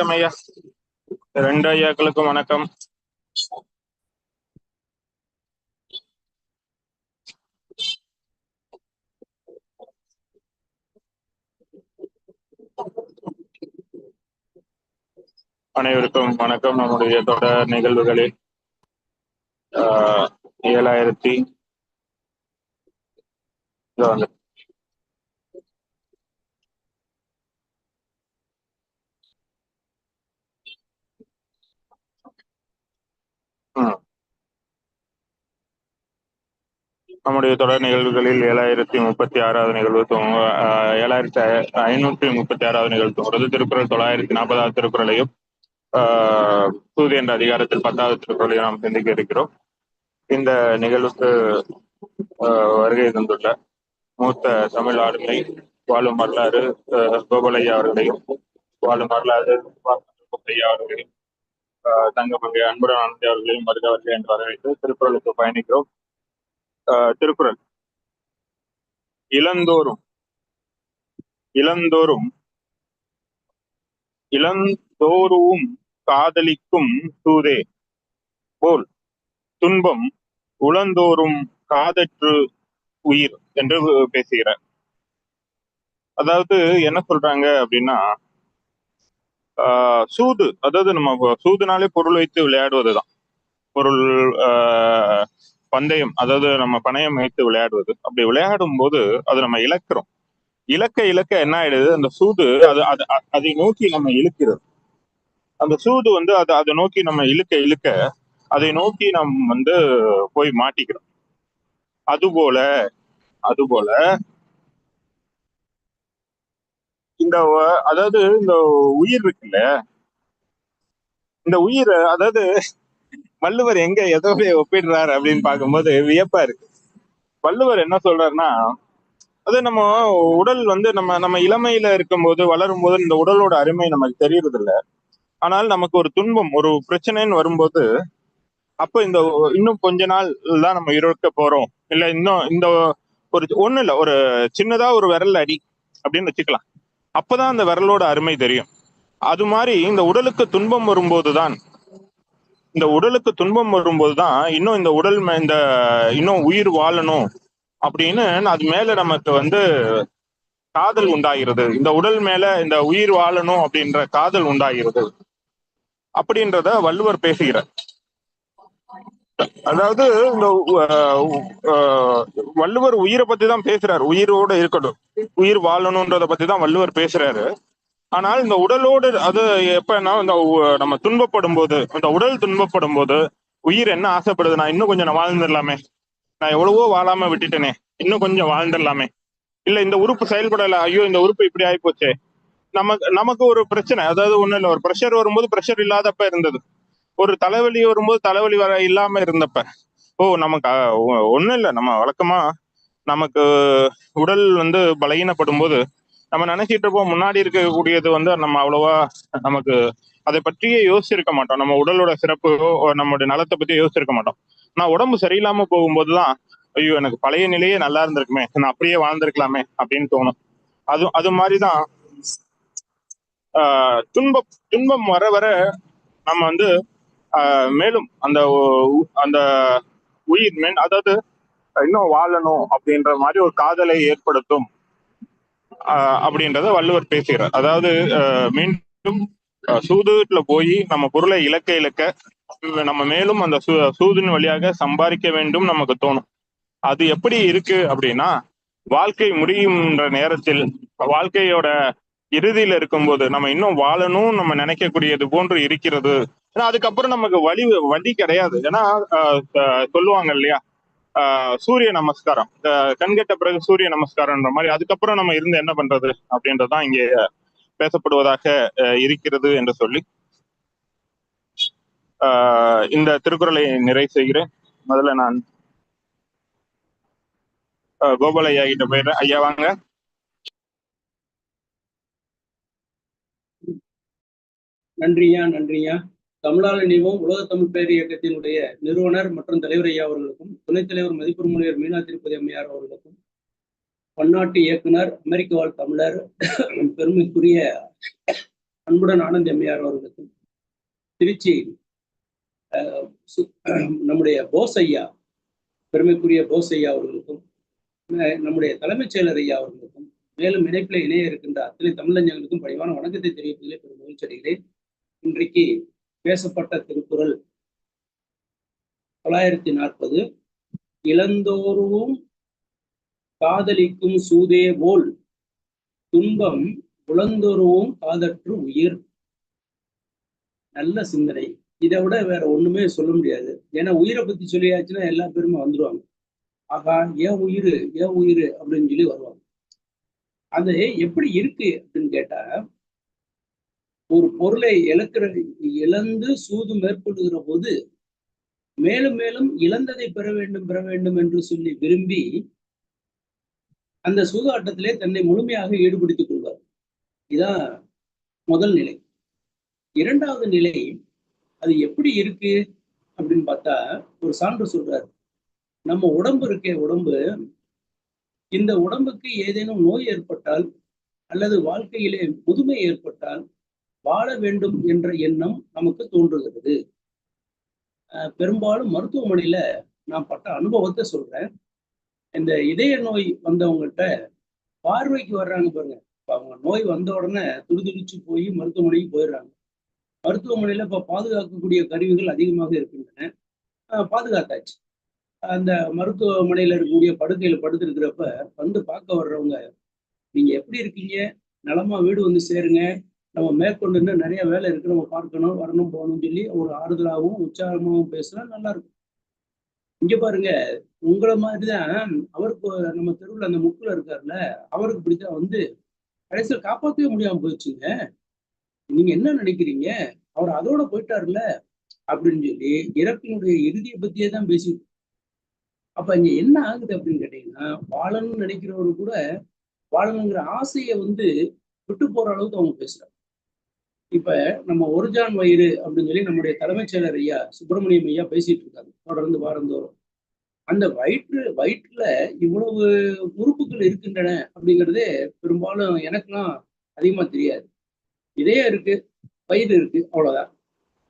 வணக்கம் ஐயா ரெண்டு ஐயாக்களுக்கும் வணக்கம். அனைவருக்கும் வணக்கம். நம்முடைய தொடர் நிகழ்வுகளில் ஆஹ், ஏழாயிரத்தி வந்து நம்முடைய தொடர் நிகழ்வுகளில் ஏழாயிரத்தி முப்பத்தி ஆறாவது நிகழ்வு துவங்க ஆஹ், ஏழாயிரத்தி ஐநூற்றி முப்பத்தி ஆறாவது நிகழ்வு துவங்குறது திருக்குறள் தொள்ளாயிரத்தி நாற்பதாவது திருக்குறளையும் சூதி என்ற அதிகாரத்தில் பத்தாவது திருக்குறளையும் நாம் சிந்திக்க இருக்கிறோம். இந்த நிகழ்வுக்கு ஆஹ், வருகை தந்துள்ள மூத்த தமிழ் ஆளுமை வாழும் வரலாறு ஆஹ், அவர்களையும் வாழும் வரலாறு ஐயா அவர்களையும் ஆஹ், தங்கமங்கை அன்புடன் ஆனந்தி அவர்களையும் வருக என்று வரவேற்று திருக்குறளுக்கு பயணிக்கிறோம். திருக்குறள். இளந்தோறும். இளந்தோறும். இளந்தோறும் காதலிக்கும் தூதே. போல் துன்பம் உளந்தோறும் காதற்று உயிர் என்று பேசுகிறார். அதாவது என்ன சொல்றாங்க அப்படின்னா ஆஹ் சூது அதாவது நம்ம சூதுனாலே பொருள் வைத்து விளையாடுவதுதான். பொருள் பந்தயம் அதாவது நம்ம பணயம் வைத்து விளையாடுவது. அப்படி விளையாடும் போது அது நம்ம இழக்கிறோம். இலக்க இலக்க என்ன ஆயிடுது? அந்த சூது அது அது அதை நோக்கி நம்ம இழுக்கிறது. அந்த சூது வந்து அதை அதை நோக்கி நம்ம இழுக்க இழுக்க அதை நோக்கி நாம் வந்து போய் மாட்டிக்கிறோம். அதுபோல அதுபோல இந்த அதாவது இந்த உயிர் இருக்குல்ல? இந்த உயிரை அதாவது வள்ளுவர் எங்க எதோடைய ஒப்பிடுறாரு அப்படின்னு பார்க்கும்போது வியப்பா இருக்கு. வள்ளுவர் என்ன சொல்றாருன்னா அது நம்ம உடல் வந்து நம்ம நம்ம இளமையில இருக்கும்போது வளரும் போது இந்த உடலோட அருமை நமக்கு தெரியறது இல்ல ஆனால் நமக்கு ஒரு துன்பம் ஒரு பிரச்சனைன்னு வரும்போது அப்ப இந்த இன்னும் கொஞ்ச நாள் தான் நம்ம இருக்க போறோம். இல்ல இன்னும் இந்த ஒரு ஒண்ணு இல்ல ஒரு சின்னதா ஒரு விரல் அடி அப்படின்னு வச்சுக்கலாம். அப்பதான் அந்த விரலோட அருமை தெரியும். அது மாதிரி இந்த உடலுக்கு துன்பம் வரும்போதுதான் இந்த உடலுக்கு துன்பம் வரும்போதுதான் இன்னும் இந்த உடல் மே- இந்த இன்னும் உயிர் வாழணும் அப்படின்னு அது மேல நமக்கு வந்து காதல் உண்டாகிறது. இந்த உடல் மேல இந்த உயிர் வாழணும் அப்படின்ற காதல் உண்டாகிறது. அப்படின்றத வள்ளுவர் பேசுகிறார். அதாவது இந்த வள்ளுவர் உயிரை பத்தி தான் பேசுறாரு. உயிரோட இருக்கட்டும் உயிர் வாழணும்ன்றத பத்தி தான் வள்ளுவர் பேசுறாரு. ஆனால் இந்த உடலோடு அது எப்பன்னா இந்த நம்ம துன்பப்படும் போது இந்த உடல் துன்பப்படும் போது உயிர் என்ன ஆசைப்படுது? நான் இன்னும் கொஞ்சம் நான் வாழ்ந்துடலாமே. நான் எவ்வளவோ வாழாம விட்டுட்டேனே. இன்னும் கொஞ்சம் வாழ்ந்துடலாமே. இல்ல இந்த உறுப்பு செயல்படல. ஐயோ இந்த உறுப்பு இப்படி ஆயிப்போச்சே. நமக்கு நமக்கு ஒரு பிரச்சனை. அதாவது ஒண்ணு இல்ல. ஒரு ப்ரெஷர் வரும்போது ப்ரெஷர் இல்லாதப்ப இருந்தது. ஒரு தலைவலி வரும்போது தலைவலி வர இல்லாம இருந்தப்ப. ஓ நமக்கு ஒண்ணும் இல்ல. நம்ம வழக்கமா நமக்கு உடல் வந்து பலகீனப்படும் போது நம்ம நினைச்சிட்டு இருப்போம் முன்னாடி இருக்கக்கூடியது வந்து நம்ம அவ்வளவா நமக்கு அதை பற்றியே யோசிச்சிருக்க மாட்டோம். நம்ம உடலோட சிறப்பு நம்மளுடைய நலத்தை பத்தி யோசிச்சிருக்க மாட்டோம். நான் உடம்பு சரியில்லாம போகும்போதுதான் ஐயோ எனக்கு பழைய நிலையே நல்லா இருந்திருக்குமே நான் அப்படியே வாழ்ந்திருக்கலாமே அப்படின்னு தோணும். அது அது மாதிரிதான் ஆஹ் துன்பம் துன்பம் வர வர நம்ம வந்து ஆஹ் மேலும் அந்த உ- அந்த உயிர் மேன் அதாவது இன்னும் வாழணும் அப்படின்ற மாதிரி ஒரு காதலை ஏற்படுத்தும். அப்படின்றத வள்ளுவர் பேசுகிறார். அதாவது ஆஹ் மீண்டும் ஆஹ் சூதுல போய் நம்ம பொருளை இலக்க இலக்க நம்ம மேலும் அந்த சூ- சூதின் வழியாக சம்பாதிக்க வேண்டும் நமக்கு தோணும். அது எப்படி இருக்கு அப்படின்னா வாழ்க்கை முடியும்ன்ற நேரத்தில் வாழ்க்கையோட இறுதியில இருக்கும்போது நம்ம இன்னும் வாழணும் நம்ம நினைக்கக்கூடியது போன்று இருக்கிறது. ஏன்னா அதுக்கப்புறம் நமக்கு வழி வழி கிடையாது. ஏன்னா ஆஹ் சொல்லுவாங்க இல்லையா? சூரிய நமஸ்காரம். இந்த கண்கெட்ட பிறகு சூரிய நமஸ்காரம்ன்ற மாதிரி அதுக்கப்புறம் நம்ம இருந்து என்ன பண்றது அப்படின்றதுதான் இங்கே பேசப்படுவதாக இருக்கிறது என்று சொல்லி ஆஹ் இந்த திருக்குறளை நிறைவு செய்கிறேன். முதல்ல நான் கோபால ஐயா கிட்ட போயிடுறேன். ஐயா வாங்க. நன்றியா நன்றியா தமிழால் நியமம் உலக தமிழ் பேர் இயக்கத்தினுடைய நிறுவனர் மற்றும் தலைவர் ஐயா அவர்களுக்கும் துணைத் தலைவர் மதிப்பூர் முனைவர் மீனா திருப்பதி அம்மையார் அவர்களுக்கும் பன்னாட்டு இயக்குனர் அமெரிக்க வாழ் தமிழர் பெருமைக்குரிய அன்புடன் ஆனந்த் எம்மையார் அவர்களுக்கும் திருச்சி அஹ், சு- நம்முடைய போஸ் ஐயா பெருமைக்குரிய போஸ் ஐயா அவர்களுக்கும் நம்முடைய தலைமைச் செயலர் ஐயா அவர்களுக்கும் மேலும் இணைப்பில் இணைய இருக்கின்ற அத்தனை தமிழஞ்சங்களுக்கும் பணிவான வணக்கத்தை தெரிவிப்பதிலே பெரும் மகிழ்ச்சி அடைகிறேன். இன்றைக்கு பேசப்பட்ட திருக்குறள். தொள்ளாயிரத்தி நாற்பது இளந்தோறும் காதலிக்கும் சூதே போல் துன்பம் உளந்தோறும் காதற்று உயிர். நல்ல சிந்தனை. இதை விட வேற ஒண்ணுமே சொல்ல முடியாது. ஏன்னா உயிரை பத்தி சொல்லியாச்சுன்னா எல்லா பேருமே வந்துருவாங்க. ஆகா ஏன் உயிர்? ஏன் உயிர்? அப்படின்னு சொல்லி வருவாங்க. அது எப்படி இருக்கு அப்படின்னு கேட்டா ஒரு பொருளை இழக்கிற இழந்து சூது மேற்கொள்ளுகிற போது மேலும் மேலும் இழந்ததை பெற வேண்டும் பெற வேண்டும் என்று சொல்லி விரும்பி அந்த சூதாட்டத்திலே தன்னை முழுமையாக ஈடுபடுத்திக் கொள்வார். இதான் முதல் நிலை. இரண்டாவது நிலை அது எப்படி இருக்கு அப்படின்னு பார்த்தா ஒரு சான்று சொல்றாரு. நம்ம உடம்பு இருக்கே உடம்பு. இந்த உடம்புக்கு ஏதேனும் நோய் ஏற்பட்டால் அல்லது வாழ்க்கையிலே முதுமை ஏற்பட்டால் வாழ வேண்டும் என்ற எண்ணம் நமக்கு தோன்றுகிறது. பெரும்பாலும் மருத்துவமனையில நான் பட்ட அனுபவத்தை சொல்றேன். இந்த இதய நோய் வந்தவங்ககிட்ட பார்வைக்கு வர்றாங்க பாருங்க. இப்போ அவங்க நோய் வந்த உடனே துடிதுடிச்சு போய் மருத்துவமனைக்கு போயிடுறாங்க. மருத்துவமனையில இப்போ பாதுகாக்கக்கூடிய கருவிகள் அதிகமாக இருக்கின்றன. அஹ் பாதுகாத்தாச்சு. அந்த மருத்துவமனையில இருக்கக்கூடிய படுக்கையில் படுத்திருக்கிறப்ப வந்து பார்க்க வர்றவங்க நீங்க எப்படி இருக்கீங்க? நலமா வீடு வந்து சேருங்க. நம்ம மேற்கொண்டு இன்னும் நிறைய வேலை இருக்கு. நம்ம பார்க்கணும் வரணும் போகணும்னு சொல்லி ஒரு ஆறுதலாகவும் உற்சாகமாகவும் பேசினா நல்லா இருக்கும் இங்க பாருங்க உங்களை மாதிரிதான் அவருக்கு நம்ம தெருவில் அந்த முக்குல இருக்காருல்ல அவருக்கு இப்படித்தான் வந்து கடைசியில் காப்பாற்றவே முடியாம போயிடுச்சுங்க. நீங்க என்ன நினைக்கிறீங்க? அவர் அதோட போயிட்டாருல்ல அப்படின்னு சொல்லி இறப்பினுடைய இறுதியை பத்தியே தான் பேசி. அப்ப இங்க என்ன ஆகுது அப்படின்னு கேட்டீங்கன்னா வாழணும்னு நினைக்கிறவரு கூட வாழணுங்கிற ஆசையை வந்து விட்டு போற அளவுக்கு அவங்க பேசுறாங்க. இப்ப நம்ம ஒருஜான் வயிறு அப்படின்னு சொல்லி நம்முடைய தலைமைச் செயலர் ஐயா சுப்பிரமணியம் ஐயா பேசிட்டு இருக்காங்க தொடர்ந்து வாரந்தோறும். அந்த வயிற்று வயிற்றுல இவ்வளவு உறுப்புகள் இருக்கின்றன அப்படிங்கிறதே பெரும்பாலும் எனக்கெல்லாம் அதிகமா தெரியாது. இதே இருக்கு வயிறு இருக்கு அவ்வளவுதான்.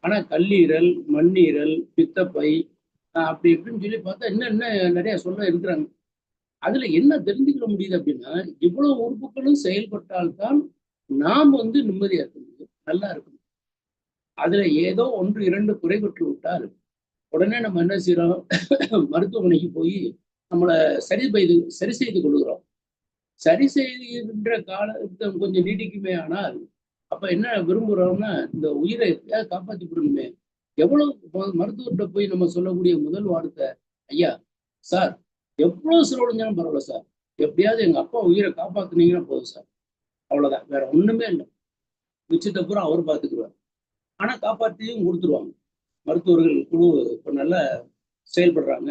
ஆனா கல்லீரல் மண்ணீரல் பித்தப்பை அப்படி இப்படின்னு சொல்லி பார்த்தா இன்னும் இன்னும் நிறைய சொல்ல இருக்கிறாங்க. அதுல என்ன தெரிஞ்சுக்க முடியுது அப்படின்னா இவ்வளவு உறுப்புகளும் செயல்பட்டால்தான் நாம் வந்து நிம்மதியா இருக்கணும் நல்லா இருக்கும். அதுல ஏதோ ஒன்று இரண்டு குறைபட்டு விட்டால் உடனே நம்ம என்ன செய்யறோம்? மருத்துவமனைக்கு போய் நம்மளை சரி செய்து சரி செய்து கொள்கிறோம். சரி செய்கின்ற காலத்தை கொஞ்சம் நீடிக்குமே ஆனால் அப்ப என்ன விரும்புறோம்னா இந்த உயிரை எப்படியாவது காப்பாத்தி விடணுமே எவ்வளவு மருத்துவர்கிட்ட போய் நம்ம சொல்லக்கூடிய முதல் வார்த்தை ஐயா சார் எவ்வளவு செலவழிஞ்சாலும் பரவாயில்ல சார். எப்படியாவது எங்க அப்பா உயிரை காப்பாத்துனீங்கன்னா போதும் சார். அவ்வளவுதான். வேற ஒண்ணுமே இல்லை. மிச்சத்தை பூரா அவர் பார்த்துக்குவார் ஆனா காப்பாற்றியும் கொடுத்துருவாங்க. மருத்துவர்கள் குழு இப்போ நல்லா செயல்படுறாங்க.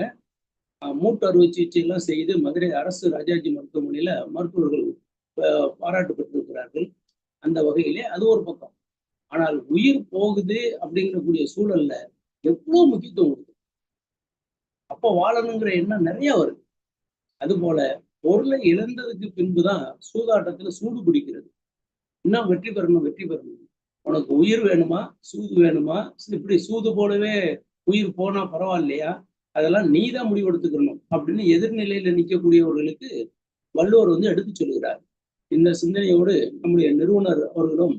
அஹ் மூட்டு அறுவை சிகிச்சை எல்லாம் செய்து மதுரை அரசு ராஜாஜி மருத்துவமனையில மருத்துவர்கள் பாராட்டு பெற்றிருக்கிறார்கள். அந்த வகையிலே அது ஒரு பக்கம். ஆனால் உயிர் போகுது அப்படிங்கக்கூடிய சூழல்ல எவ்வளவு முக்கியத்துவம் கொடுக்கும் அப்போ வாழணுங்கிற எண்ணம் நிறைய வருது. அது போல பொருளை இழந்ததுக்கு பின்புதான் சூதாட்டத்துல சூடு பிடிக்கிறது. இன்னும் வெற்றி பெறணும் வெற்றி பெறணும். உனக்கு உயிர் வேணுமா? சூது வேணுமா? இப்படி சூது போலவே உயிர் போனா பரவாயில்லையா? அதெல்லாம் நீ தான் முடிவெடுத்துக்கணும் அப்படின்னு எதிர்நிலையில நிற்கக்கூடியவர்களுக்கு வள்ளுவர் வந்து எடுத்து சொல்லுகிறார். இந்த சிந்தனையோடு நம்முடைய நிறுவனர் அவர்களும்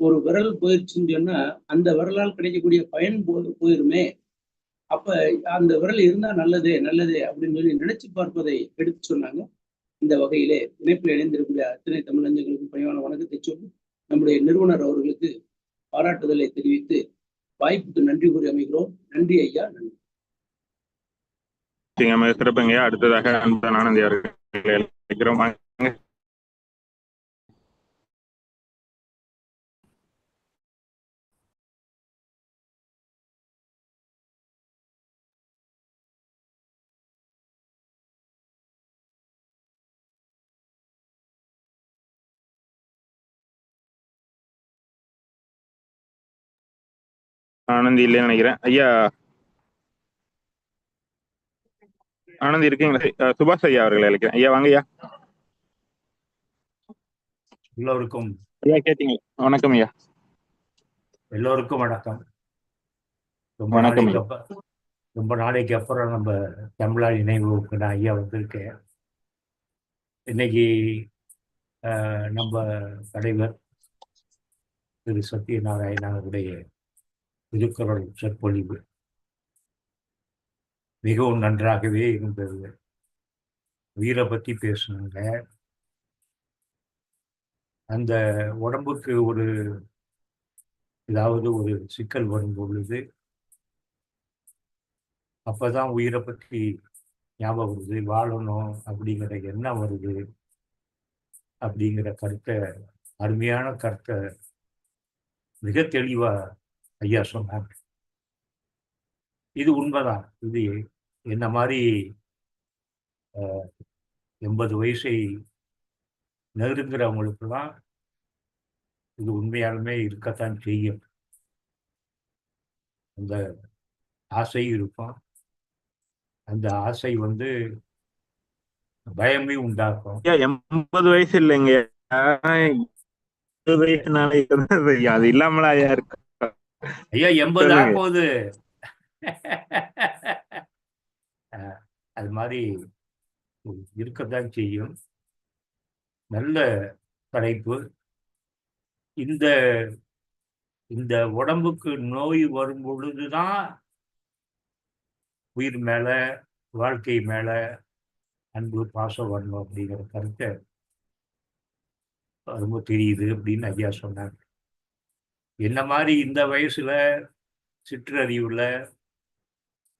ஒரு விரல் போயிடுச்சுன்னு சொன்னா அந்த விரலால் கிடைக்கக்கூடிய பயன் போ போயிருமே. அப்ப அந்த விரல் இருந்தா நல்லதே நல்லதே அப்படின்னு சொல்லி நினைச்சு பார்ப்பதை எடுத்து சொன்னாங்க. இந்த வகையிலே இணைப்பில் இணைந்திருக்கக்கூடிய அத்தனை தமிழஞ்சங்களுக்கும் பணிவான வணக்கத்தை சொல்லி நம்முடைய நிறுவனர் அவர்களுக்கு பாராட்டுதலை தெரிவித்து வாய்ப்புக்கு நன்றி கூறி அமைகிறோம். நன்றி ஐயா நன்றி. சிறப்புங்க அடுத்ததாக அன்பு ஆனந்தி அவர்களை ஆனந்தி இல்லைன்னு நினைக்கிறேன். ஐயா. ஆனந்தி இருக்கீங்களா? சுபாஷ் ஐயா அவர்களை அழைக்கிறேன். ஐயா வாங்க ஐயா. எல்லோருக்கும். ஐயா கேட்டீங்க. வணக்கம் ஐயா. எல்லோருக்கும் வணக்கம். ரொம்ப வணக்கம் ரொம்ப நாளைக்கு அப்புறம் நம்ம தமிழா நினைவுக்கு நான் ஐயா வந்திருக்கேன் இன்னைக்கு நம்ம தலைவர் திரு சத்யநாராயணனுடைய திருக்குறள் சொற்பொழிவு. மிகவும் நன்றாகவே இருந்தது. உயிரை பத்தி பேசுனாங்க. அந்த உடம்புக்கு ஒரு ஏதாவது ஒரு சிக்கல் வரும் பொழுது அப்போதான் உயிரை பற்றி ஞாபகம் வருது. வாழணும் அப்படிங்கிற எண்ணம் வருது. அப்படிங்கிற கருத்தை அருமையான கருத்தை மிக தெளிவா ஐயா சொன்னார் இது உண்மைதான். இது என்ன மாதிரி எண்பது வயசை நெருங்குறவங்களுக்குலாம் இது உண்மையாலுமே இருக்கத்தான் செய்யும். அந்த ஆசை இருக்கும். அந்த ஆசை வந்து பயமே உண்டாக்கும். எண்பது வயசு இல்லைங்க. அது இல்லாமலா இருக்கு? ஐயா எண்பது. ஆகும்போது அஹ், அது மாதிரி இருக்கத்தான் செய்யும். நல்ல தலைப்பு. இந்த இந்த உடம்புக்கு நோய் வரும் பொழுதுதான் உயிர் மேல வாழ்க்கை மேல அன்பு பாசம் வரணும் அப்படிங்கிற கருத்தை ரொம்ப தெரியுது அப்படின்னு ஐயா சொன்னாங்க என்ன மாதிரி இந்த வயசுல சிற்றறிவுல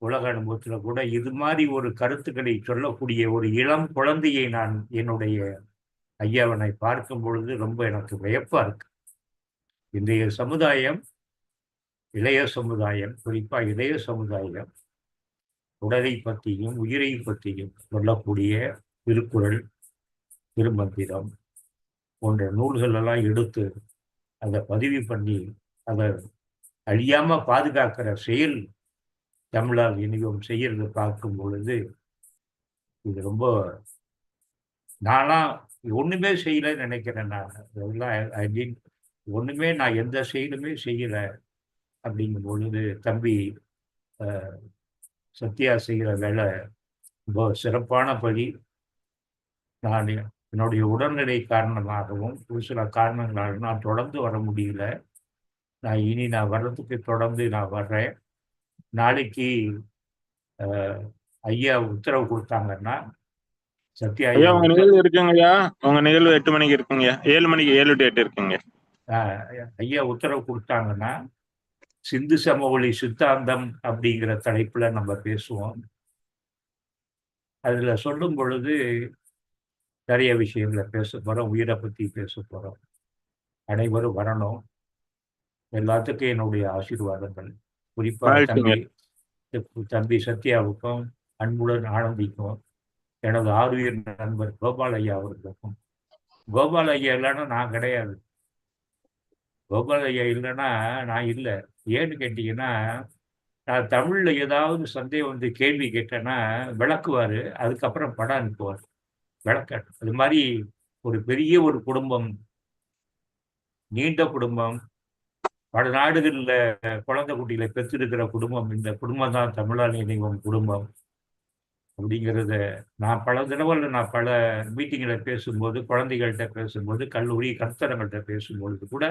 உலக அனுபவத்துல கூட இது மாதிரி ஒரு கருத்துக்களை சொல்லக்கூடிய ஒரு இளம் குழந்தையை நான் என்னுடைய ஐயாவனை பார்க்கும் பொழுது ரொம்ப எனக்கு வியப்பா இருக்கு. இன்றைய சமுதாயம் இளைய சமுதாயம் குறிப்பா இளைய சமுதாயம் உடலை பற்றியும் உயிரை பற்றியும் சொல்லக்கூடிய திருக்குறள் திருமந்திரம் போன்ற நூல்கள் எல்லாம் எடுத்து அதை பதிவு பண்ணி அதை அழியாம பாதுகாக்கிற செயல் தமிழால் இணையம் செய்யறது பார்க்கும் பொழுது இது ரொம்ப நானா ஒண்ணுமே செய்யலைன்னு நினைக்கிறேன் நான். அதெல்லாம் ஐ மீன் ஒண்ணுமே நான் எந்த செயலுமே செய்யல அப்படிங்கும் பொழுது தம்பி சத்யா செய்கிற வேலை ரொம்ப சிறப்பான படி. நான் என்னுடைய உடல்நிலை காரணமாகவும் ஒரு சில காரணங்களால் நான் தொடர்ந்து வர முடியல. நான் இனி நான் வர்றதுக்கு தொடர்ந்து நான் வர்றேன். நாளைக்கு ஐயா உத்தரவு கொடுத்தாங்கன்னா சத்யா ஐயா உங்க நிகழ்வு இருக்குங்க ஐயா. உங்க நிகழ்வு எட்டு மணிக்கு இருக்குங்க. ஏழு மணிக்கு ஏழு டு எட்டு இருக்குங்க. ஐயா உத்தரவு கொடுத்தாங்கன்னா சிந்து சமவெளி சித்தாந்தம் அப்படிங்கிற தலைப்புல நம்ம பேசுவோம். அதுல சொல்லும் பொழுது நிறைய விஷயங்களை பேச போறோம் உயிரை பத்தி பேச போறோம். அனைவரும் வரணும். எல்லாத்துக்கும் என்னுடைய ஆசீர்வாதங்கள். குறிப்பா வாழ்த்துங்க. தம்பி தம்பி சத்யாவுக்கும் அன்புடன் ஆனந்திக்கும் எனது ஆறுயிர் நண்பர் கோபால் ஐயா அவர்களுக்கும். கோபால் ஐயா இல்லைன்னா நான் கிடையாது. கோபால் ஐயா இல்லைன்னா நான் இல்லை. ஏன்னு கேட்டீங்கன்னா நான் தமிழ்ல ஏதாவது சந்தேகம் வந்து கேள்வி கேட்டேன்னா விளக்குவாரு அதுக்கப்புறம் படம் அனுப்புவார். விளக்க அது மாதிரி ஒரு பெரிய ஒரு குடும்பம் நீண்ட குடும்பம் பல நாடுகளில் குழந்தை குட்டியில பெற்றிருக்கிற குடும்பம் இந்த குடும்பம் தான் தமிழால் இணைவம் குடும்பம் அப்படிங்கிறத நான் பல தடவைல நான் பல மீட்டிங்கில் பேசும்போது குழந்தைகள்கிட்ட பேசும்போது கல்லூரி கருத்தரங்கள்கிட்ட பேசும்பொழுது கூட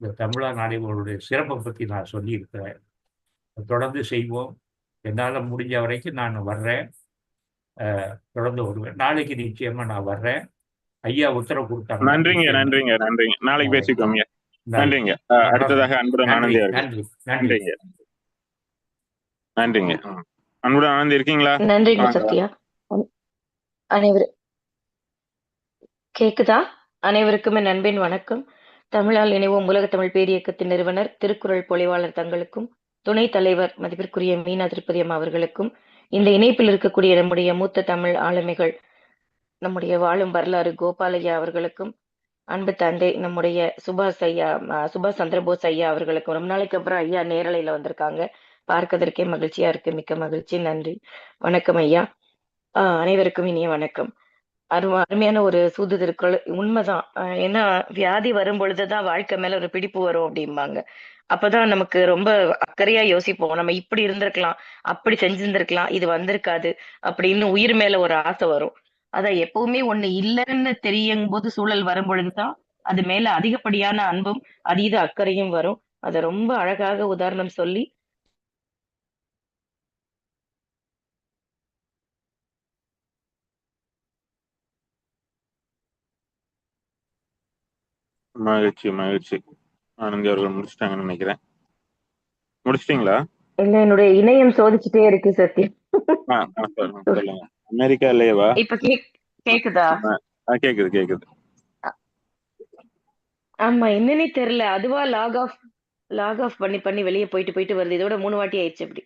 இந்த தமிழா நாடுகளுடைய சிறப்பை பற்றி நான் சொல்லியிருக்கிறேன். தொடர்ந்து செய்வோம். என்னால் முடிஞ்ச வரைக்கும் நான் வர்றேன். தொடர்ந்து வருவேன். நாளைக்கு நிச்சயமா நான் வர்றேன். ஐயா உத்தரவு கொடுத்தாங்க. நன்றிங்க நன்றிங்க நன்றிங்க. நாளைக்கு பேசிக்கோங்க நன்றிங்க. அடுத்ததாக அன்புடன் ஆனந்தி நன்றிங்க. நன்றிங்க. அன்புடன் ஆனந்தி இருக்கீங்களா? நன்றிங்க. சத்யா. அன- அனைவரு கேக்குதா? அனைவருக்குமே நண்பின் வணக்கம். தமிழால் இணைவோம் உலக தமிழ் பேரியக்கத்தின் நிறுவனர் திருக்குறள் பொழிவாளர் தங்களுக்கும் துணைத் தலைவர் மதிப்பிற்குரிய மீனா திருப்பதியம் அவர்களுக்கும் இந்த இணைப்பில் இருக்கக்கூடிய நம்முடைய மூத்த தமிழ் ஆளுமைகள் நம்முடைய வாழும் வரலாறு கோபாலையா அவர்களுக்கும் அன்பு தந்தை நம்முடைய சுபாஷ் ஐயா அஹ், சுபாஷ் சந்திரபோஸ் ஐயா அவர்களுக்கும் ரொம்ப நாளைக்கு அப்புறம் ஐயா நேரலையில வந்திருக்காங்க. பார்க்கதற்கே மகிழ்ச்சியா இருக்கு. மிக்க மகிழ்ச்சி. நன்றி. வணக்கம் ஐயா. ஆஹ் அனைவருக்கும் இனிய வணக்கம். அரும அருமையான ஒரு சூது திருக்குறள் உண்மைதான். ஆஹ் ஏன்னா வியாதி வரும் பொழுதுதான் வாழ்க்கை மேல ஒரு பிடிப்பு வரும் அப்படிம்பாங்க. அப்பதான் நமக்கு ரொம்ப அக்கறையா யோசிப்போம். நம்ம இப்படி இருந்திருக்கலாம் அப்படி செஞ்சிருந்திருக்கலாம் இது வந்திருக்காது அப்படின்னு உயிர் மேல ஒரு ஆசை வரும். அதான் எப்பவுமே ஒண்ணு இல்லைன்னு தெரியும் போது சூழல் வரும் பொழுதுதான் அது மேல அதிகப்படியான அன்பும் அதீத அக்கறையும் வரும். அதை ரொம்ப அழகாக உதாரணம் சொல்லி மகிழ்ச்சி மகிழ்ச்சி. ஆனந்தி அவர்கள் முடிச்சிட்டாங்கன்னு நினைக்கிறேன். முடிச்சிட்டீங்களா? இல்ல என்னுடைய இணையம் சோதிச்சுட்டே இருக்கு சத்யா. ஆ ஆ, சொல்லுங்க அமெரிக்காலேயேவா இப்ப கேக் கேக்குதா? ஆ கேக்குது கேக்குது. ஆமா என்னன்னே தெரியல. அதுவா லாக் ஆஃப் லாக் ஆஃப் பண்ணி பண்ணி வெளியே போயிட்டு போயிட்டு வருது. இதோட மூணு வாட்டி ஆயிடுச்சு அப்படி.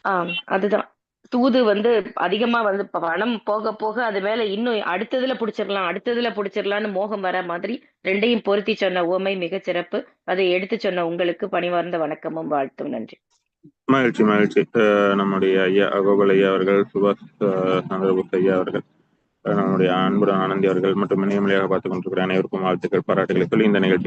ஆம் அதுதான். தூது வந்து அதிகமா வந்து பணம் போக போக அது மேல இன்னும் அடுத்ததுல புடிச்சிடலாம் அடுத்ததுல புடிச்சிடலாம்னு மோகம் வர மாதிரி ரெண்டையும் பொருத்தி சொன்ன உவமை மிகச்சிறப்பு அதை எடுத்து சொன்ன உங்களுக்கு பணிவார்ந்த வணக்கமும் வாழ்த்தும் நன்றி. மகிழ்ச்சி மகிழ்ச்சி. அஹ் நம்முடைய ஐயா அகோபல் ஐயா அவர்கள் சுபாஷ் சந்திரபோஸ் ஐயா அவர்கள் நம்முடைய அன்புடன் ஆனந்தி அவர்கள் மற்றும் இணையமொழியாக பார்த்துக் கொண்டிருக்கிற அனைவருக்கும் வாழ்த்துக்கள் பாராட்டுகளை சொல்லி இந்த நிகழ்ச்சி